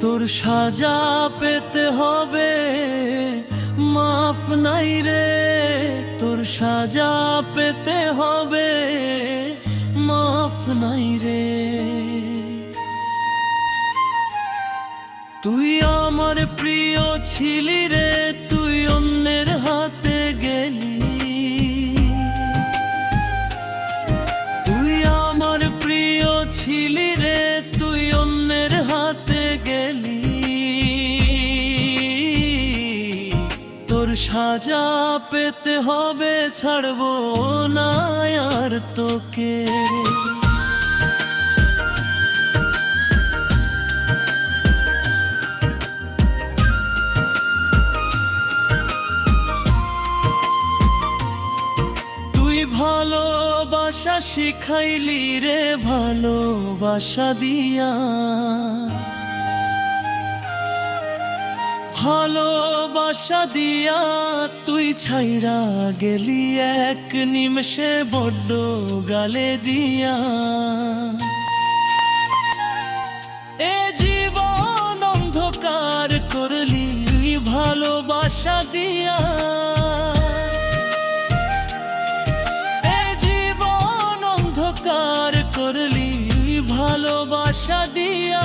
তোর সাজা পেতে হবে। মাফ নাই রে, তোর সাজা পেতে হবে। মাফ নাই রে। তুই আমার প্রিয় ছিলি রে, তুই অন্যের হাতে গেলি। তুই আমার প্রিয় ছিলি সাজা পেতে হবে ছাড়বো না আর তোকে। তুই ভালোবাসা শিখাইলি রে ভালোবাসা দিয়া। ভালোবাসা দিয়া তুই ছাইরা গেলি এক নিমেষে বড্ড গালে দিয়া। এ জীবন অন্ধকার করলি ভালোবাসা দিয়া। এ জীবন অন্ধকার করলি ভালোবাসা দিয়া।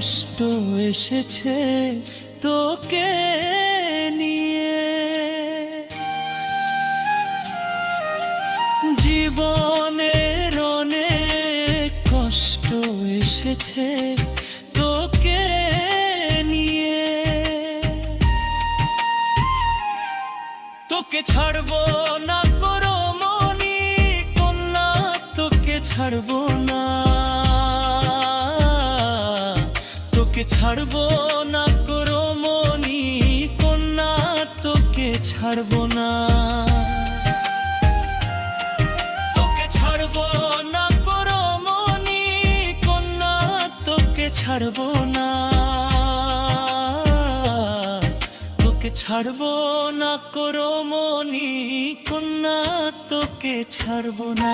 কষ্ট এসেছে তোকে নিয়ে। জীবনের অনেক কষ্ট এসেছে তোকে নিয়ে। তোকে ছাড়বো না করো মনি, কন্যা, তোকে ছাড়বো তোকে ছাড়বো না করো মনি কন্যা, তোকে ছাড়বো না। তোকে ছাড়বো না তোকে ছাড়বো না। তোকে ছাড়বো না করো মনি কন্যা, তোকে ছাড়বো না।